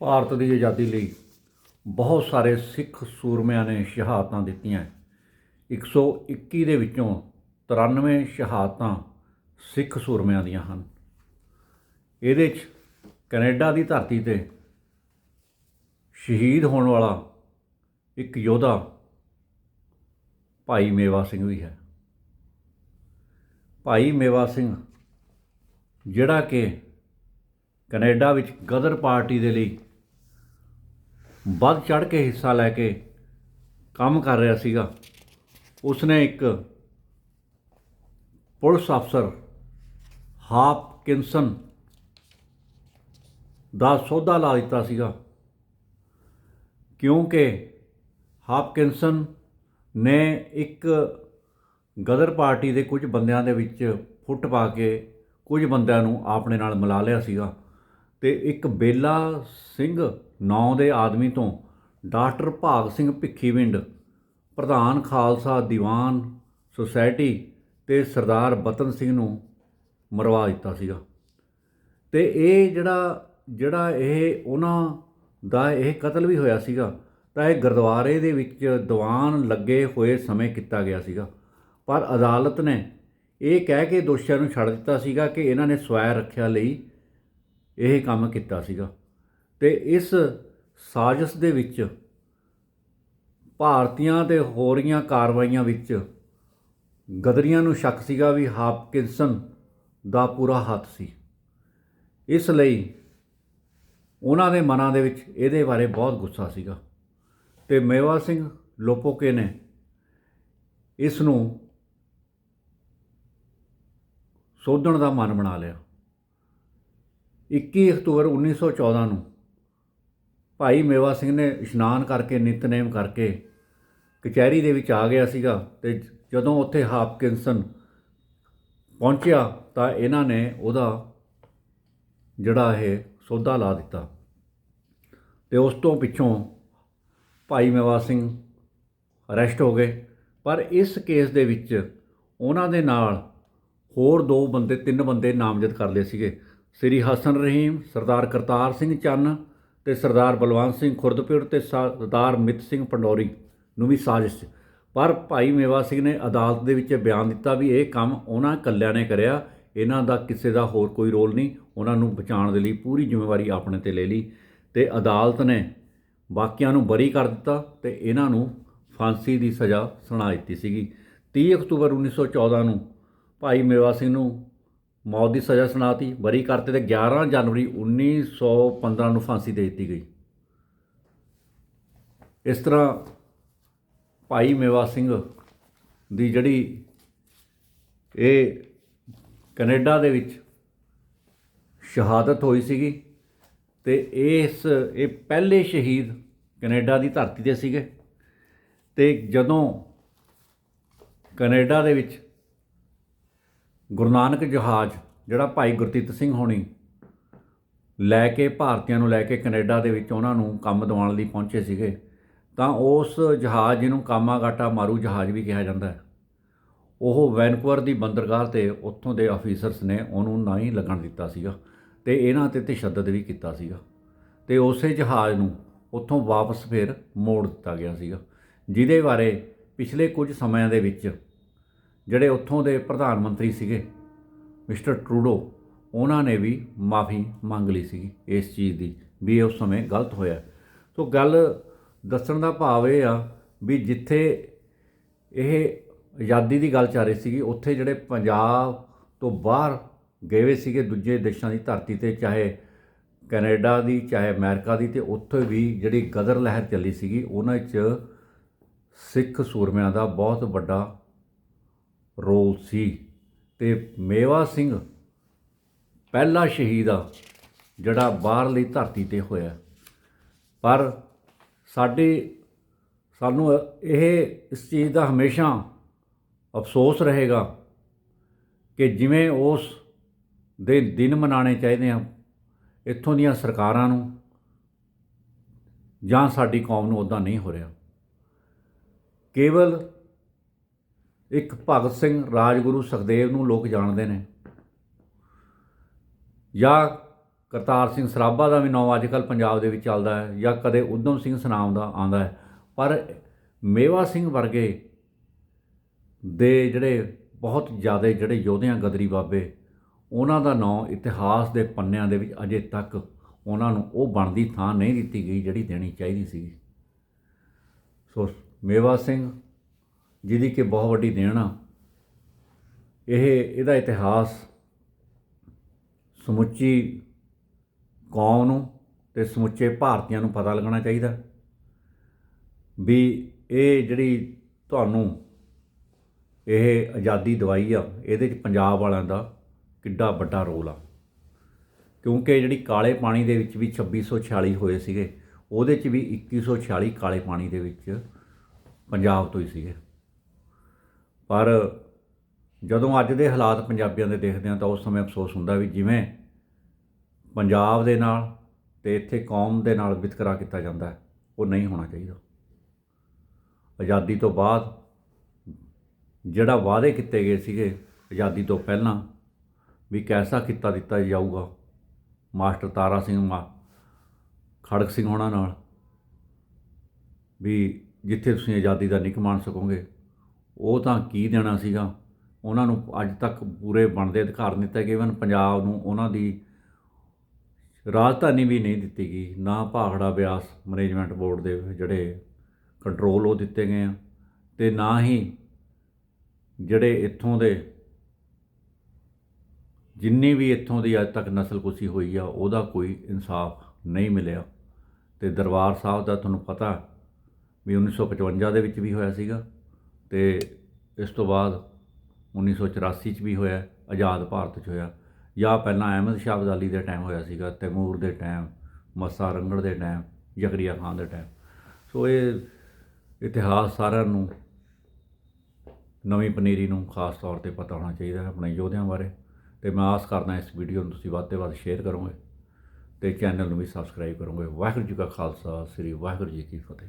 ਭਾਰਤ ਦੀ ਆਜ਼ਾਦੀ ਲਈ ਬਹੁਤ ਸਾਰੇ ਸਿੱਖ ਸੂਰਮਿਆਂ ਨੇ ਸ਼ਹਾਦਤਾਂ ਦਿੱਤੀਆਂ। 121 ਦੇ ਵਿੱਚੋਂ 93 ਸ਼ਹਾਦਤਾਂ ਸਿੱਖ ਸੂਰਮਿਆਂ ਦੀਆਂ ਹਨ। ਇਹਦੇ 'ਚ ਕੈਨੇਡਾ ਦੀ ਧਰਤੀ ਤੇ ਸ਼ਹੀਦ ਹੋਣ ਵਾਲਾ ਇੱਕ ਯੋਧਾ ਭਾਈ ਮੇਵਾ ਸਿੰਘ ਵੀ ਹੈ। ਭਾਈ ਮੇਵਾ ਸਿੰਘ ਜਿਹੜਾ ਕਿ ਕੈਨੇਡਾ ਵਿੱਚ ਗਦਰ ਪਾਰਟੀ ਦੇ ਲਈ ਵੱਧ ਚੜ ਕੇ ਹਿੱਸਾ ਲੈ ਕੇ ਕੰਮ ਕਰ ਰਿਹਾ ਸੀਗਾ। ਉਸਨੇ ਇੱਕ ਪੁਲਿਸ ਅਫਸਰ ਹਾਪਕਿੰਸਨ ਦਾ ਸੌਦਾ ਲਾ ਦਿੱਤਾ ਸੀਗਾ। ਕਿਉਂਕਿ ਹਾਪਕਿੰਸਨ ਨੇ ਇੱਕ ਗਦਰ ਪਾਰਟੀ ਦੇ ਕੁਝ ਬੰਦਿਆਂ ਦੇ ਵਿੱਚ ਫੁੱਟ ਪਾ ਕੇ ਕੁਝ ਬੰਦਿਆਂ ਨੂੰ ਆਪਣੇ ਨਾਲ ਮਿਲਾ ਲਿਆ ਸੀਗਾ ਤੇ ਇੱਕ ਬੇਲਾ ਸਿੰਘ ਨਾਂ ਦੇ ਆਦਮੀ ਤੋਂ ਡਾਕਟਰ ਭਾਗ ਸਿੰਘ ਭਿੱਖੀਵਿੰਡ, ਪ੍ਰਧਾਨ ਖਾਲਸਾ ਦੀਵਾਨ ਸੁਸਾਇਟੀ ਤੇ ਸਰਦਾਰ ਬਤਨ ਸਿੰਘ ਨੂੰ ਮਰਵਾ ਦਿੱਤਾ ਸੀਗਾ। ਤੇ ਇਹ ਜਿਹੜਾ ਜਿਹੜਾ ਇਹ ਉਹਨਾਂ ਦਾ ਇਹ ਕਤਲ ਵੀ ਹੋਇਆ ਸੀਗਾ, ਤਾਂ ਇਹ ਗੁਰਦੁਆਰੇ ਦੇ ਵਿੱਚ ਦੀਵਾਨ ਲੱਗੇ ਹੋਏ ਸਮੇਂ ਕੀਤਾ ਗਿਆ ਸੀਗਾ। ਪਰ ਅਦਾਲਤ ਨੇ ਇਹ ਕਹਿ ਕੇ ਦੋਸ਼ੀਆਂ ਨੂੰ ਛੱਡ ਦਿੱਤਾ ਸੀਗਾ ਕਿ ਇਹਨਾਂ ਨੇ ਸਵੈ ਰੱਖਿਆ ਲਈ ਇਹ ਕੰਮ ਕੀਤਾ ਸੀਗਾ। ਤੇ ਇਸ ਸਾਜ਼ਿਸ਼ ਦੇ ਵਿੱਚ ਭਾਰਤੀਆਂ ਤੇ ਹੋ ਰਹੀਆਂ ਕਾਰਵਾਈਆਂ ਵਿੱਚ ਗਦਰੀਆਂ ਨੂੰ ਸ਼ੱਕ ਸੀਗਾ ਵੀ ਹਾਪਕਿੰਸਨ ਦਾ ਪੂਰਾ ਹੱਥ ਸੀ। ਇਸ ਲਈ ਉਹਨਾਂ ਦੇ ਮਨਾਂ ਦੇ ਵਿੱਚ ਇਹਦੇ ਬਾਰੇ ਬਹੁਤ ਗੁੱਸਾ ਸੀਗਾ ਤੇ ਮੇਵਾ ਸਿੰਘ ਲੋਪੋਕੇ ਨੇ ਇਸ ਨੂੰ ਸੋਧਣ ਦਾ ਮਨ ਬਣਾ ਲਿਆ। 21 ਅਕਤੂਬਰ 1914 ਨੂੰ ਭਾਈ ਮੇਵਾ ਸਿੰਘ ਨੇ ਇਸ਼ਨਾਨ ਕਰਕੇ ਨਿਤਨੇਮ ਕਰਕੇ ਕਚਹਿਰੀ ਦੇ ਵਿੱਚ ਆ ਗਿਆ ਸੀਗਾ ਤੇ ਜਦੋਂ ਉੱਥੇ ਹਾਪਕਿੰਸਨ ਪਹੁੰਚਿਆ ਤਾਂ ਇਹਨਾਂ ਨੇ ਉਹਦਾ ਜਿਹੜਾ ਇਹ ਸੌਦਾ ਲਾ ਦਿੱਤਾ। ਤੇ ਉਸ ਤੋਂ ਪਿੱਛੋਂ ਭਾਈ ਮੇਵਾ ਸਿੰਘ ਅਰੈਸਟ ਹੋ ਗਏ। ਪਰ ਇਸ ਕੇਸ ਦੇ ਵਿੱਚ ਉਹਨਾਂ ਦੇ ਨਾਲ ਹੋਰ ਦੋ ਬੰਦੇ, ਤਿੰਨ ਬੰਦੇ ਨਾਮਜ਼ਦ ਕਰ ਲਏ ਸੀਗੇ। ਸ੍ਰੀ ਹਸਨ ਰਹੀਮ, ਸਰਦਾਰ ਕਰਤਾਰ ਸਿੰਘ ਚੰਨ ਤੇ ਸਰਦਾਰ ਬਲਵੰਤ ਸਿੰਘ ਖੁਰਦਪੁਰ ਤੇ ਸਰਦਾਰ ਮਿਤ ਸਿੰਘ ਪੰਡੋਰੀ ਨੂੰ ਵੀ ਸਾਜ਼ਿਸ਼। ਪਰ ਭਾਈ ਮੇਵਾ ਸਿੰਘ ਨੇ ਅਦਾਲਤ ਦੇ ਵਿੱਚ ਬਿਆਨ ਦਿੱਤਾ ਵੀ ਇਹ ਕੰਮ ਉਹਨਾਂ ਇਕੱਲਿਆਂ ਨੇ ਕਰਿਆ, ਇਹਨਾਂ ਦਾ ਕਿਸੇ ਦਾ ਹੋਰ ਕੋਈ ਰੋਲ ਨਹੀਂ, ਉਹਨਾਂ ਨੂੰ ਬਚਾਉਣ ਦੇ ਲਈ ਪੂਰੀ ਜ਼ਿੰਮੇਵਾਰੀ ਆਪਣੇ ਤੇ ਲੈ ਲਈ ਤੇ ਅਦਾਲਤ ਨੇ ਬਾਕੀਆਂ ਨੂੰ ਬਰੀ ਕਰ ਦਿੱਤਾ ਤੇ ਇਹਨਾਂ ਨੂੰ ਫਾਂਸੀ ਦੀ ਸਜ਼ਾ ਸੁਣਾ ਦਿੱਤੀ ਸੀਗੀ। 30 ਅਕਤੂਬਰ 1914 ਨੂੰ ਭਾਈ ਮੇਵਾ ਸਿੰਘ ਨੂੰ ਮੌਤ ਦੀ ਸਜ਼ਾ ਸੁਣਾਤੀ। ਬਰੀ ਕਰਤੇ ਤੇ 11 ਜਨਵਰੀ 1915 ਨੂੰ ਫਾਂਸੀ ਦੇ ਦਿੱਤੀ ਗਈ। ਇਸ ਤਰ੍ਹਾਂ ਭਾਈ ਮੇਵਾ ਸਿੰਘ ਦੀ ਜਿਹੜੀ ਇਹ ਕੈਨੇਡਾ ਦੇ ਵਿੱਚ ਸ਼ਹਾਦਤ ਹੋਈ ਸੀਗੀ ਤੇ ਇਸ, ਇਹ ਪਹਿਲੇ ਸ਼ਹੀਦ ਕੈਨੇਡਾ ਦੀ ਧਰਤੀ ਤੇ ਸੀਗੇ ਤੇ ਜਦੋਂ ਕੈਨੇਡਾ ਦੇ ਵਿੱਚ ਗੁਰੂ ਨਾਨਕ ਜਹਾਜ਼, ਜਿਹੜਾ ਭਾਈ ਗੁਰਤਿੱਤ ਸਿੰਘ ਹੋਣੀ ਲੈ ਕੇ ਭਾਰਤੀਆਂ ਨੂੰ ਲੈ ਕੇ ਕੈਨੇਡਾ ਦੇ ਵਿੱਚ ਉਹਨਾਂ ਨੂੰ ਕੰਮ ਦਿਵਾਉਣ ਲਈ ਪਹੁੰਚੇ ਸੀਗੇ, ਤਾਂ ਉਸ ਜਹਾਜ਼ ਜਿਹਨੂੰ ਕਾਮਾਗਾਟਾ ਮਾਰੂ ਜਹਾਜ਼ ਵੀ ਕਿਹਾ ਜਾਂਦਾ ਹੈ। ਉਹ ਵੈਨਕੂਵਰ ਦੀ ਬੰਦਰਗਾਹ ਤੇ ਉੱਥੋਂ ਦੇ ਆਫੀਸਰਸ ਨੇ ਉਹਨੂੰ ਨਾ ਹੀ ਲੱਗਣ ਦਿੱਤਾ ਸੀਗਾ ਤੇ ਇਹਨਾਂ ਤੇ ਤਸ਼ੱਦਦ ਵੀ ਕੀਤਾ ਸੀਗਾ ਤੇ ਉਸੇ ਜਹਾਜ਼ ਨੂੰ ਉੱਥੋਂ ਵਾਪਸ ਫਿਰ ਮੋੜ ਦਿੱਤਾ ਗਿਆ ਸੀਗਾ, ਜਿਹਦੇ ਬਾਰੇ ਪਿਛਲੇ ਕੁਝ ਸਮਿਆਂ ਦੇ ਵਿੱਚ ਜਿਹੜੇ ਉੱਥੋਂ ਦੇ ਪ੍ਰਧਾਨ ਮੰਤਰੀ ਸੀਗੇ, ਮਿਸਟਰ ਟਰੂਡੋ, ਉਹਨਾਂ ਨੇ ਵੀ ਮਾਫੀ ਮੰਗ ਲਈ ਸੀ ਇਸ ਚੀਜ਼ ਦੀ, ਵੀ ਇਹ ਉਸ ਸਮੇਂ ਗਲਤ ਹੋਇਆ। ਸੋ ਗੱਲ ਦੱਸਣ ਦਾ ਭਾਵ ਇਹ ਆ ਵੀ ਜਿੱਥੇ ਇਹ ਆਜ਼ਾਦੀ ਦੀ ਗੱਲ ਚੱਲ ਰਹੀ ਸੀਗੀ, ਉੱਥੇ ਜਿਹੜੇ ਪੰਜਾਬ ਤੋਂ ਬਾਹਰ ਗਏ ਹੋਏ ਸੀਗੇ ਦੂਜੇ ਦੇਸ਼ਾਂ ਦੀ ਧਰਤੀ ਤੇ, ਚਾਹੇ ਕੈਨੇਡਾ ਦੀ, ਚਾਹੇ ਅਮਰੀਕਾ ਦੀ, ਤੇ ਉੱਥੇ ਵੀ ਜਿਹੜੀ ਗਦਰ ਲਹਿਰ ਚੱਲੀ ਸੀਗੀ, ਉਹਨਾਂ 'ਚ ਸਿੱਖ ਸੂਰਮਿਆਂ ਦਾ ਬਹੁਤ ਵੱਡਾ ਰੋਲ ਸੀ ਤੇ ਮੇਵਾ ਸਿੰਘ ਪਹਿਲਾ ਸ਼ਹੀਦ ਆ, ਜਿਹੜਾ ਬਾਹਰਲੀ ਧਰਤੀ ਤੇ ਹੋਇਆ। ਪਰ ਸਾਡੇ, ਸਾਨੂੰ ਇਹ, ਇਸ ਚੀਜ਼ ਦਾ ਹਮੇਸ਼ਾ ਅਫਸੋਸ ਰਹੇਗਾ ਕਿ ਜਿਵੇਂ ਉਸ ਦੇ ਦਿਨ ਮਨਾਣੇ ਚਾਹੀਦੇ ਆ, ਇੱਥੋਂ ਦੀਆਂ ਸਰਕਾਰਾਂ ਨੂੰ, ਜਾਂ ਸਾਡੀ ਕੌਮ ਨੂੰ ਉਦਾਂ ਨਹੀਂ ਹੋ ਰਿਹਾ। ਕੇਵਲ ਇੱਕ ਭਗਤ ਸਿੰਘ ਰਾਜਗੁਰੂ ਸੁਖਦੇਵ ਨੂੰ ਲੋਕ ਜਾਣਦੇ ਨੇ। ਜਾਂ ਕਰਤਾਰ ਸਿੰਘ ਸਰਾਭਾ ਦਾ ਵੀ ਨਾਮ ਅੱਜਕੱਲ ਪੰਜਾਬ ਦੇ ਵਿੱਚ ਚੱਲਦਾ ਹੈ, ਜਾਂ ਕਦੇ ਉਦਮ ਸਿੰਘ ਸਨਾਮ ਦਾ ਆਉਂਦਾ ਹੈ। ਪਰ ਮੇਵਾ ਸਿੰਘ ਵਰਗੇ ਦੇ ਜਿਹੜੇ ਬਹੁਤ ਜ਼ਿਆਦਾ ਜਿਹੜੇ ਯੋਧਿਆਂ ਗਦਰੀ ਬਾਬੇ, ਉਹਨਾਂ ਦਾ ਨਾਮ ਇਤਿਹਾਸ ਦੇ ਪੰਨਿਆਂ ਦੇ ਵਿੱਚ ਅਜੇ ਤੱਕ ਉਹਨਾਂ ਨੂੰ ਉਹ ਬਣਦੀ ਥਾਂ ਨਹੀਂ ਦਿੱਤੀ ਗਈ ਜਿਹੜੀ ਦੇਣੀ ਚਾਹੀਦੀ ਸੀ। ਸੋ ਮੇਵਾ ਸਿੰਘ ਜਿਹਦੀ ਕਿ ਬਹੁਤ ਵੱਡੀ ਦੇਣ ਆ। ਇਹ, ਇਹਦਾ ਇਤਿਹਾਸ ਸਮੁੱਚੀ ਕੌਮ ਨੂੰ ਤੇ ਸਮੁੱਚੇ ਭਾਰਤੀਆਂ ਨੂੰ ਪਤਾ ਲੱਗਣਾ ਚਾਹੀਦਾ। ਵੀ ਇਹ ਜਿਹੜੀ ਤੁਹਾਨੂੰ ਇਹ ਆਜ਼ਾਦੀ ਦਵਾਈ ਆ, ਇਹਦੇ ਚ ਪੰਜਾਬ ਵਾਲਿਆਂ ਦਾ ਕਿੱਡਾ ਵੱਡਾ ਰੋਲ ਆ। ਕਿਉਂਕਿ ਜਿਹੜੀ ਕਾਲੇ ਪਾਣੀ ਦੇ ਵਿੱਚ ਵੀ 2646 ਹੋਏ ਸੀਗੇ, ਉਹਦੇ ਚ ਵੀ 2146 ਕਾਲੇ ਪਾਣੀ ਦੇ ਵਿੱਚ ਪੰਜਾਬ ਤੋਂ ਹੀ ਸੀਗੇ। ਪਰ ਜਦੋਂ ਅੱਜ ਦੇ ਹਾਲਾਤ ਪੰਜਾਬੀਆਂ ਦੇ ਦੇਖਦੇ ਹਾਂ ਤਾਂ ਉਸ ਸਮੇਂ ਅਫਸੋਸ ਹੁੰਦਾ ਵੀ ਜਿਵੇਂ ਪੰਜਾਬ ਦੇ ਨਾਲ ਤੇ ਇੱਥੇ ਕੌਮ ਦੇ ਨਾਲ ਵਿਤਕਰਾ ਕੀਤਾ ਜਾਂਦਾ ਉਹ ਨਹੀਂ ਹੋਣਾ ਚਾਹੀਦਾ। ਆਜ਼ਾਦੀ ਤੋਂ ਬਾਅਦ ਜਿਹੜਾ ਵਾਅਦੇ ਕੀਤੇ ਗਏ ਸੀਗੇ ਆਜ਼ਾਦੀ ਤੋਂ ਪਹਿਲਾਂ ਵੀ ਕੈਸਾ ਕੀਤਾ ਦਿੱਤਾ ਜਾਊਗਾ, ਮਾਸਟਰ ਤਾਰਾ ਸਿੰਘ ਮਾ ਖੜਕ ਸਿੰਘ ਹੋਣਾ ਨਾਲ ਵੀ ਜਿੱਥੇ ਤੁਸੀਂ ਆਜ਼ਾਦੀ ਦਾ ਨਿਕ ਮਾਣ ਸਕੋਗੇ ਉਹ ਤਾਂ ਕੀ ਦੇਣਾ ਸੀਗਾ? ਉਹਨਾਂ ਨੂੰ ਅੱਜ ਤੱਕ ਪੂਰੇ ਬਣਦੇ ਅਧਿਕਾਰ ਨਹੀਂ ਦਿੱਤੇ ਗਏ। ਇਵਨ ਪੰਜਾਬ ਨੂੰ ਉਹਨਾਂ ਦੀ ਰਾਜਧਾਨੀ ਵੀ ਨਹੀਂ ਦਿੱਤੀ ਗਈ। ਨਾ ਭਾਖੜਾ ਬਿਆਸ ਮੈਨੇਜਮੈਂਟ ਬੋਰਡ ਦੇ ਜਿਹੜੇ ਕੰਟਰੋਲ ਉਹ ਦਿੱਤੇ ਗਏ ਆ ਤੇ ਨਾ ਹੀ ਜਿਹੜੇ ਇੱਥੋਂ ਦੇ ਜਿੰਨੀ ਵੀ ਇੱਥੋਂ ਦੀ ਅੱਜ ਤੱਕ ਨਸਲਕੁਸ਼ੀ ਹੋਈ ਆ, ਉਹਦਾ ਕੋਈ ਇਨਸਾਫ ਨਹੀਂ ਮਿਲਿਆ। ਤੇ ਦਰਬਾਰ ਸਾਹਿਬ ਦਾ ਤੁਹਾਨੂੰ ਪਤਾ ਵੀ 1955 ਦੇ ਵਿੱਚ ਵੀ ਹੋਇਆ ਸੀਗਾ। ਅਤੇ ਇਸ ਤੋਂ ਬਾਅਦ 1984 ਚ ਵੀ ਹੋਇਆ, ਆਜ਼ਾਦ ਭਾਰਤ ਚ ਹੋਇਆ। ਜਾਂ ਪਹਿਲਾਂ ਅਹਿਮਦ ਸ਼ਾਹ ਅਬਦਾਲੀ ਦੇ ਟਾਈਮ ਹੋਇਆ ਸੀਗਾ, ਤੈਮੂਰ ਦੇ ਟਾਈਮ ਮੱਸਾ ਰੰਗੜ ਦੇ ਟਾਈਮ ਜ਼ਕਰੀਆ ਖਾਨ ਦੇ ਟਾਈਮ ਸੋ ਇਹ ਇਤਿਹਾਸ ਸਾਰਿਆਂ ਨੂੰ ਨਵੀਂ ਪਨੀਰੀ ਨੂੰ ਖਾਸ ਤੌਰ ਤੇ ਪਤਾ ਹੋਣਾ ਚਾਹੀਦਾ ਹੈ ਆਪਣੇ ਯੋਧਿਆਂ ਬਾਰੇ। ਤੇ ਮੈਂ ਆਸ ਕਰਦਾ ਇਸ ਵੀਡੀਓ ਨੂੰ ਤੁਸੀਂ ਵੱਧ ਤੋਂ ਵੱਧ ਸ਼ੇਅਰ ਕਰੋਗੇ ਤੇ ਚੈਨਲ ਨੂੰ ਵੀ ਸਬਸਕ੍ਰਾਈਬ ਕਰੋਗੇ। ਵਾਹਿਗੁਰੂ ਜੀ ਕਾ ਖਾਲਸਾ, ਸ੍ਰੀ ਵਾਹਿਗੁਰੂ ਜੀ ਕੀ ਫਤਿਹ।